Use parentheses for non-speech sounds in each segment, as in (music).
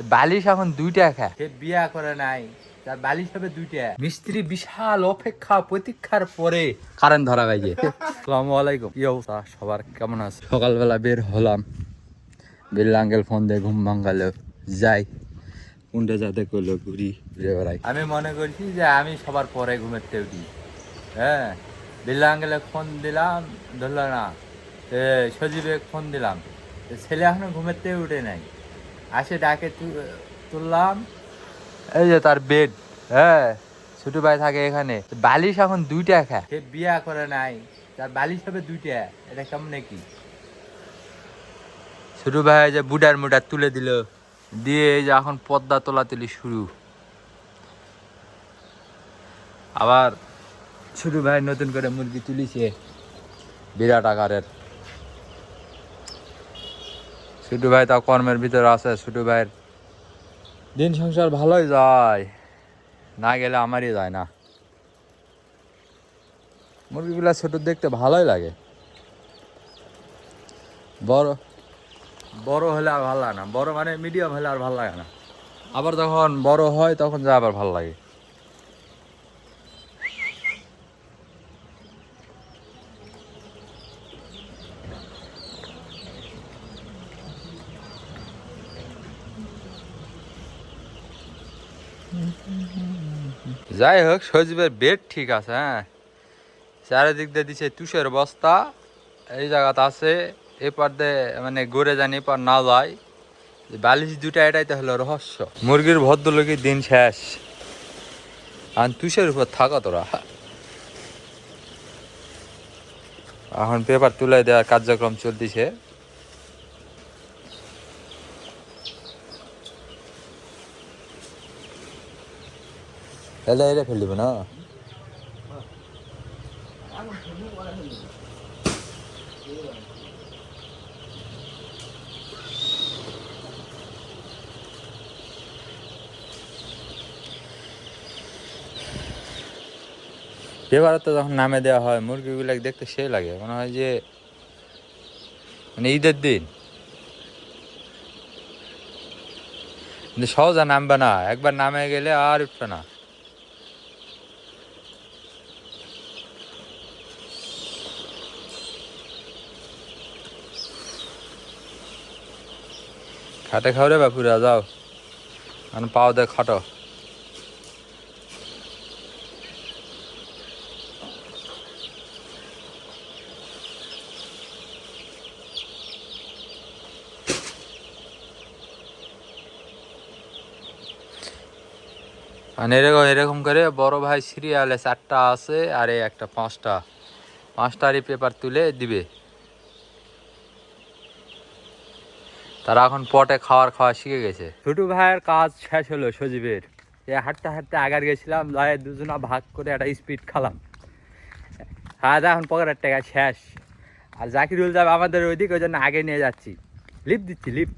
বালিশ এখন দুইটা খা। সে বিয়া করে নাই তার বালিশ হবে দুইটা। মিস্ত্রি বিশাল অপেক্ষা প্রতীক্ষার পরে কারেন্ট ধরা গাইছে (laughs) আসসালামু আলাইকুম। কি অবস্থা? সবার কেমন আছে? সকালবেলা বের হলাম। বিল্লা আঙ্কেল ফোন দিয়ে ঘুম ভাঙ্গালো যাই কোনটা যাতে করল ঘুরি ঘুরে বেড়াই। আমি মনে করছি যে আমি সবার পরে ঘুমের উঠি। হ্যাঁ বিল্লা আঙ্কেলে ফোন দিলাম ধরলো না। সজীবে ফোন দিলাম। ছেলে এখনও ঘুমের থেকে উঠে নাই। আসে ডাকে তুললাম। এই যে তার বেড হ্যাঁ ছোট ভাই থাকে এখানে। বালিশ এখন দুইটা খা। সে বিয়া করে নাই। তার বালিশ হবে দুইটা। এটা কেমন কি ছোট ভাই যে বুডার মুডার তুলে দিল। দিয়ে এই যে এখন পদ্মা তোলা তুলি শুরু। আবার ছোট ভাই নতুন করে মুরগি তুলিছে। বিরাট আকারের। ছোট ভাই তা কর্মের ভিতরে আছে, ছোট ভাইয়ের। দিন সংসার ভালোই যায়, না গেলে আমারই যায় না। মুরগিগুলা ছোট দেখতে ভালোই লাগে। বড় বড় হলে আর ভালো লাগে না, বড় মানে মিডিয়াম হলে আর ভালো লাগে না। আবার যখন বড় হয়, তখন যা আবার ভালো লাগে। যাই হোক সজীবের বেড ঠিক আছে হ্যাঁ। চারিদিক দিয়ে দিছে তুষের বস্তা, এই জায়গাতে আছে এপার দিয়ে মানে গড়ে জানি এপার না যায়। বালিশ দুটা এটাই তো হলো রহস্য। মুরগির ভদ্রলোকের দিন শেষ। আর তুষের উপর থাকা তোরা। এখন পেপার তুলে দেওয়ার কার্যক্রম চলতেছে। না পেপারে তো যখন নামে দেওয়া হয়, মুরগিগুলো দেখতে সে লাগে। মনে হয় যে মানে ঈদের দিন। কিন্তু সহজে নামবে না। একবার নামে গেলে আর উঠবে না। খাটে খাও রে বাপুরা, যাও। এখন পাও দে, খাটো। আর এরকম এরকম করে বড় ভাই সিরিয়ালে চারটা আছে, আর একটা পাঁচটা। পাঁচটারই পেপার তুলে দিবে। তারা এখন পটে খাওয়ার খাওয়া শিখে গেছে। ছোটু ভাইয়ের কাজ শেষ হলো সজীবের। এ হাঁটতে হাঁটতে আগার গেছিলাম যায় দুজনা ভাগ করে একটা স্পিড খালাম। হ্যাঁ এখন পকেটের টাকা শেষ। আর জাকিরুল যাবে আমাদের ওইদিকে ওই জন্য আগে নিয়ে যাচ্ছি। লিপ দিচ্ছি লিপ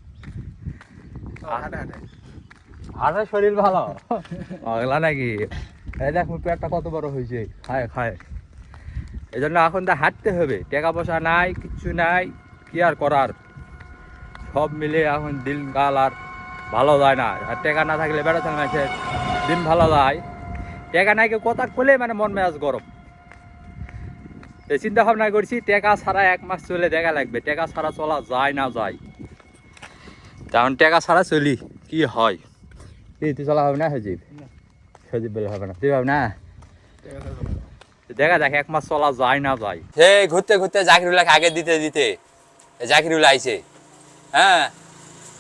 আরে শরীর ভালো। পাগলা নাকি? এই দেখ পেটটা কত বড় হয়েছে। খায় খায় এই জন্য এখন তো হাঁটতে হবে। টাকা পয়সা নাই কিচ্ছু নাই কি আর করার? সব মিলে এখন দিন কাল আর ভালো যায় না। আর টাকা না থাকলে বেড়াতে মাসে দিন ভালো যায়। টাকা নাই কেউ কথা করলে মানে মন মেজাজ গরম। এই চিন্তা ভাবনা করছি টাকা ছাড়া এক মাস চলে দেখা লাগবে। টাকা ছাড়া চলা যায় না যায়। তখন টাকা ছাড়া চলি কি হয়? এই তুই চলা হবে না সজীব? সজীব বলে হবে না। তুই হবে না দেখা দেখ এক মাস চলা যায় না যায়। হে ঘুরতে ঘুরতে জাকিরুল্লাহকে আগে দিতে দিতে। জাকিরুল্লাহ আইছে। হ্যাঁ।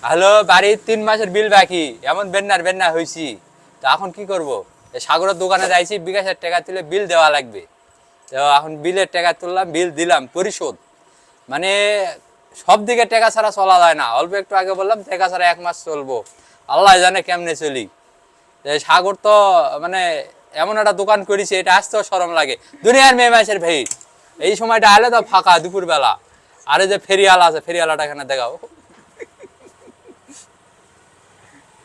হ্যালো, বাড়ির তিন মাসের বিল বাকি। এমন বেন্নার বেন্না হয়েছি তো এখন কি করব? সাগরের দোকানে যাইছি, বিকাশের টাকা তুলে বিল দেওয়া লাগবে। তো এখন বিলের টাকা তুললাম, বিল দিলাম, পরিশোধ। মানে সব দিকে টাকা ছাড়া চলা যায় না। অল্প একটু আগে বললাম, টাকা ছাড়া এক মাস চলবো। আল্লাহ জানে কেমনে চলি। সাগর তো মানে এমন একটা দোকান করেছে, এটা আসতেও সরম লাগে। দুনিয়ার মেয়ে মাসের ভিড় এই সময়টা আলে তো ফাঁকা দুপুরবেলা। আরে যে ফেরিয়ালা আছে ফেরিয়ালাটা এখানে দেখাও।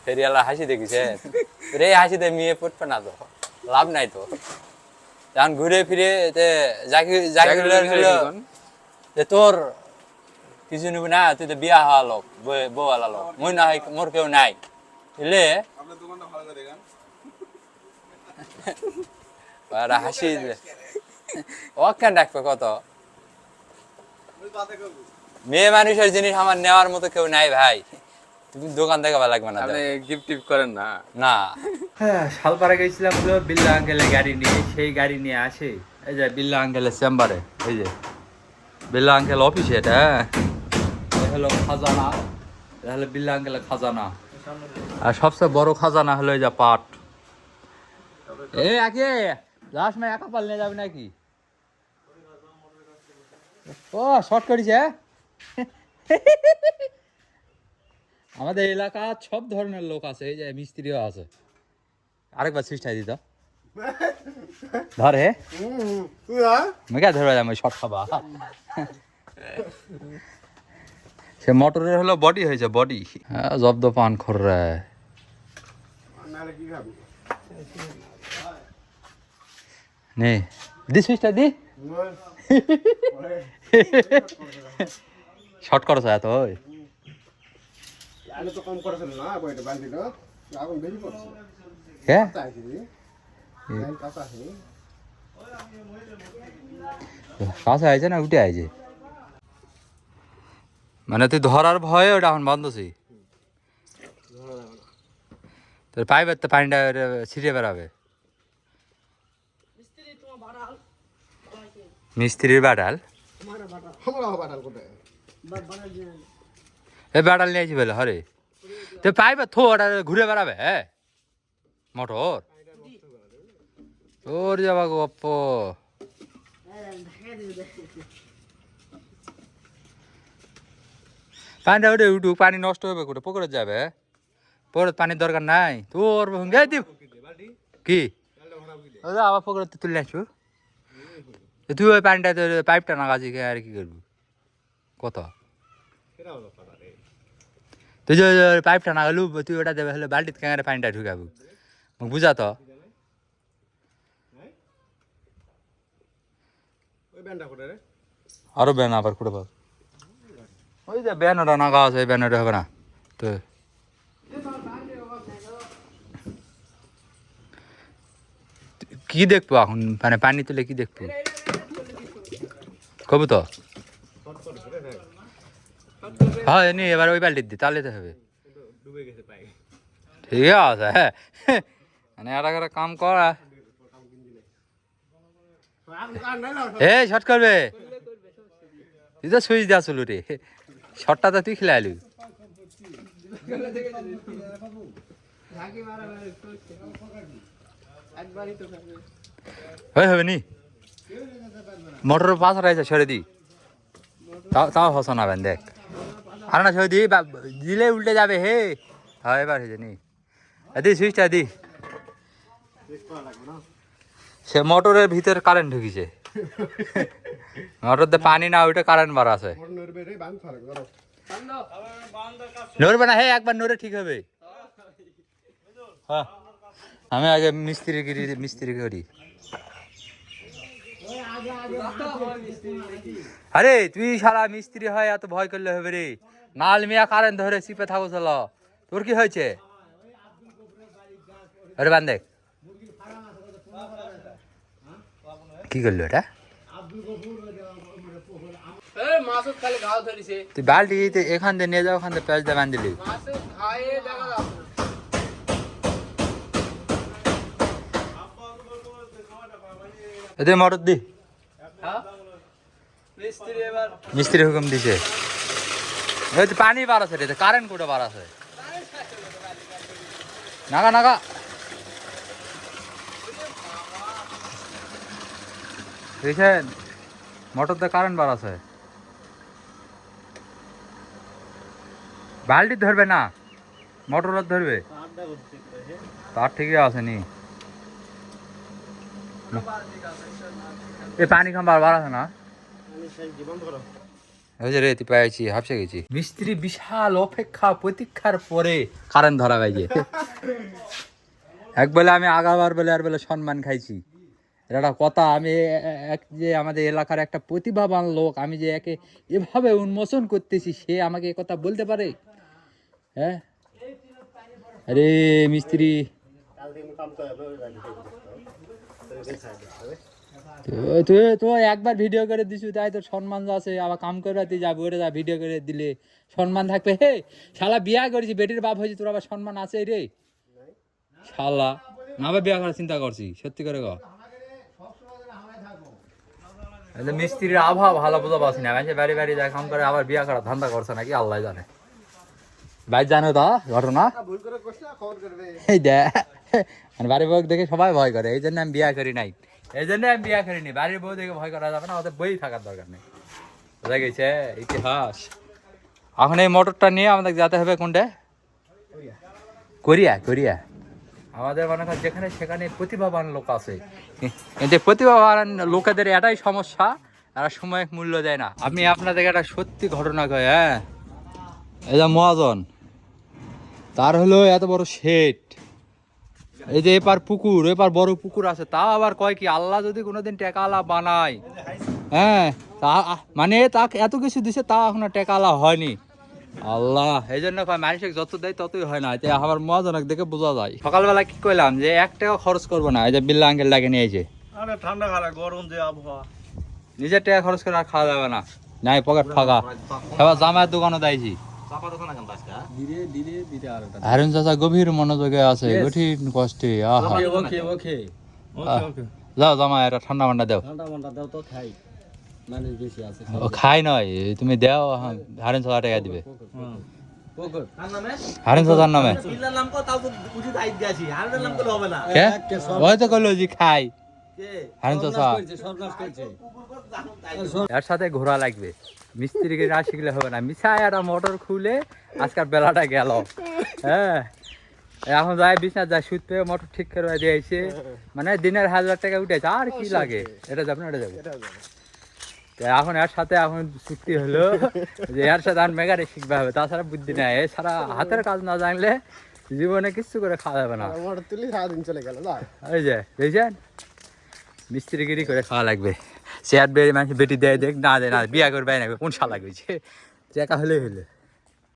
ফেরিয়ালা হাসি দেখিছে। রে হাসিতে মেয়ে পড়বে না তো লাভ নাই তো। এখন ঘুরে ফিরে যে তোর কিছু নিবি না তুই তো বিয়া হওয়া লোক বউ- আলা লোক। মই না হয় মোর কেউ নাই। আর হাসি ও কেন ডাকবে কত? মেয়ে মানুষের জিনিস আমার নেওয়ার মতো কেউ নাই ভাই। তুমি দোকান থেকে ভালো লাগবে না আপনি গিফট টিপ করেন না। না। হ্যাঁ শালপাড়া গেছিলাম তো বিল্লা আঙ্কেলের গাড়ি নিয়ে সেই গাড়ি নিয়ে আসে। এই যে বিল্লা আঙ্কেলের চেম্বারে এই যে। বিল্লা আঙ্কেল অফিসে এটা হ্যাঁ। হলো খাজানা এটা হলো বিল্লা আঙ্কেলের খাজানা। আর সবচেয়ে বড় খাজানা হলো এই যে পাট। এ আগে লাস্ট মে একা পাল নিয়ে যাবে নাকি? ও শর্ট করেছে হ্যাঁ? (laughs) আমাদের এলাকা সব ধরনের লোক আছে এই যে মিস্ত্রিও আছে। আরেকবার সিস্টাই দিত। ধর হে। মেগা ধরে যাবে? শর্ট খাবা। সে মোটরের হলো বডি হয়েছে বডি হ্যাঁ জব্দ পান খর নে দি সুইচটা দি। শর্ট করছ এত ওই। তো কম করেছিল না বইটা বান্ধিল এখন বেশি পড়ছে। হ্যাঁ আছে না উঠে আইছে মানে তুই ধরার ভয়ে ওটা এখন বন্ধ ছি তোর পাইপের তো পানিটা ছিটে বেড়াবে। মিস্ত্রির বাটাল বাটাল কোথায়? এ বাটাল নিয়ে আইছি বলে, হরে। তো পাইপের থো ওটা ঘুরে বেড়াবে হ্যাঁ মোটর। ওর যাবা গপ্প পানিটা উঠে উঠুক, পানি নষ্ট হবে কোটে পুকুরে যাবে পরে পানির দরকার নাই। তোর দিব। কি? আবার পুকুরে তুলে আসব তুই ওই পানিটা পাইপটা না গাছি আর কি করবি? কত? তুই যে পাইপটা না গেলু তুই ওটা দেবে হলে বালতিতে ক্যাঙারে পানিটা ঢুকাবো বুঝা তো আরও ব্যান আবার করে পাবো ওই যে ব্যানারটা না গাছ ওই ব্যানারটা হবে না তো কি দেখব এখন মানে পানি তুলে কি দেখব কবু তো হ্যাঁ নি এবার ওই বালতি দি তাহলে তো হবে। ঠিক আছে হ্যাঁ। মানে একটা কাম করা। এ শর্ট করবে। তুই তো সুইচ দেওয়া চলু রে। শর্টটা তো তুই খেলে আলু হয়ে হবে নি? মোটরের পাশ রাইছে ছেড়ে দি। তাও তাও হস না দেখ। আর না ছেড়ে দিলে উল্টে যাবে, হে। হ্যাঁ এবার হয়েছে নি। দি সুইচটা দি। সে মোটরের ভিতরে কারেন্ট ঢুকিছে। মোটরতে পানি না ওইটা কারেন্ট বার আছে। নড়বে না, হে, একবার নড়ে ঠিক হবে। হ্যাঁ আমি আগে মিস্ত্রি গিরি মিস্ত্রি করি। আরে, তুই সারা মিস্ত্রি হয়, এত ভয় করলে হবে রে। নাল মিয়া কারেন্ট ধরে চিপে থাকো চল। তোর কি হয়েছে? আরে বান্ধে কি করল এটা? তুই বালতি এখান থেকে নিয়ে যাও ওখান থেকে পেঁয়াজ দিয়ে বান্ধিলি দেখা এদের মটর দি। হ্যাঁ? মিস্ত্রি হুকুম দিছে। তো পানি বার আছে রে কারেন্ট কোটা বার আছে। নাগা নাগা। দেখছেন মোটর তো কারেন্ট বার আছে। বালতি ধরবে না মোটর ধরবে। তার ঠিকই আছে নি। এ পানি খাম, বার আছে না। রে পেয়েছি হাফসে গেছি। মিস্ত্রি বিশাল অপেক্ষা প্রতীক্ষার পরে। কারেন্ট ধরা গাইছে এক বেলা আমি আগাবার বেলা আর বেলা সম্মান খাইছি। এটা কথা আমি এক যে আমাদের এলাকার একটা প্রতিভাবান লোক আমি যে একে এভাবে উন্মোচন করতেছি সে আমাকে কথা বলতে পারে? হ্যাঁ? আরে মিস্ত্রি। তুই তো একবার ভিডিও করে দিছু তাই তোর সম্মান আছে। আবার কাম করে তুই যাবি ওরে যা ভিডিও করে দিলে সম্মান থাকবে। হে শালা বিয়া করেছি বেটির বাপ হয়েছে তোর আবার সম্মান আছে রে। শালা না আবার বিয়া করার চিন্তা করছি সত্যি করে গ মিস্ত্রির আবহাওয়া ভালো বুঝা পাচ্ছি না। মাসে বাড়ি বাড়ি যা কাম করে আবার বিয়া করার ধান্দা করছে নাকি আল্লাহ জানে। ভাই জানো তা ঘটনা? ভুল করে করছ খবর করবে। এই দেখ। বাড়ির বউ দেখে সবাই ভয় করে, এই জন্য আমি বিয়া করি নাই। এই জন্য আমি বিয়া করিনি, বাড়ির বউ দেখে ভয় করা যাবে না, ওদের বই থাকার দরকার নেই। বোঝা গেছে? ইতিহাস। এখন এই মোটরটা নিয়ে আমাদের যেতে হবে কোনটা কোরিয়া কোরিয়া। আমাদের মনে হয় যেখানে সেখানে প্রতিভাবান লোক আছে। কিন্তু প্রতিভাবান লোকেদের এটাই সমস্যা, তারা সময় মূল্য দেয় না। আমি আপনাদের একটা সত্যি ঘটনা কই হ্যাঁ? এটা মহাজন, তার হলো এত বড় শেড এই যে এপার পুকুর এপার বড় পুকুর আছে তা আবার কয় কি আল্লাহ যদি কোনোদিন টেকালা বানায়। হ্যাঁ তা মানে তা এত কিছু দিছে তা এখনও টেকালা হয়নি। আল্লাহ এই জন্য কয় মানুষকে যত দেয় ততই হয় না। এতে আমার মজানক দেখে বোঝা যায়। সকালবেলা কি কইলাম যে এক টাকা খরচ করব না এই যে বিল্লা আঙ্কেল ডাকে নিয়েছে আরে ঠান্ডা খালা গরম যে আবহাওয়া। নিজের টাকা খরচ করে আর খাওয়া যাবে না। নাই পকেট ফাঁকা। এবার জামাইয়ের দোকানও দিয়েছি হারুন চাচা গভীর মনোযোগে আছে কঠিন কষ্টে আহা। ওকে ওকে যাও জামা এটা ঠান্ডা মান্ডা দাও। ঠান্ডা মান্ডা দাও তো খাই। ও খাই নয় তুমি দাও হারুন চাচা টাকা দিবে। হারুন চাচার নামে। তো করলে ওই তো কইলো জি খাই। হারুন চাচা। এর সাথে ঘোরা লাগবে। মিস্ত্রিকে না শিখলে হবে না। মিশায় একটা মোটর খুলে আজকাল বেলাটা গেল। হ্যাঁ। এখন যায় বিছনা যায় সুদ পেয়ে মোটর ঠিক করে দিয়েছে মানে দিনের হাজার টাকা উঠেছে আর কি লাগে? এটা যাবে না এটা যাবে? এখন এর সাথে এখন চুক্তি হলো যে এর সাথে আর মেগারে শিখবে হবে তাছাড়া বুদ্ধি নাই। এছাড়া হাতের কাজ না জানলে জীবনে কিচ্ছু করে খাওয়া যাবে না। আমার তুলি সারাদিন চলে গেল না? ওই যে দেখছেন? মিস্ত্রিগিরি করে খাওয়া লাগবে। চেয়ার বেড়ে মানুষ বেটি দেয় দেখ, না দেয়, না বিয়া করবে না, কোন শালা গেছে দেখা হলে হলে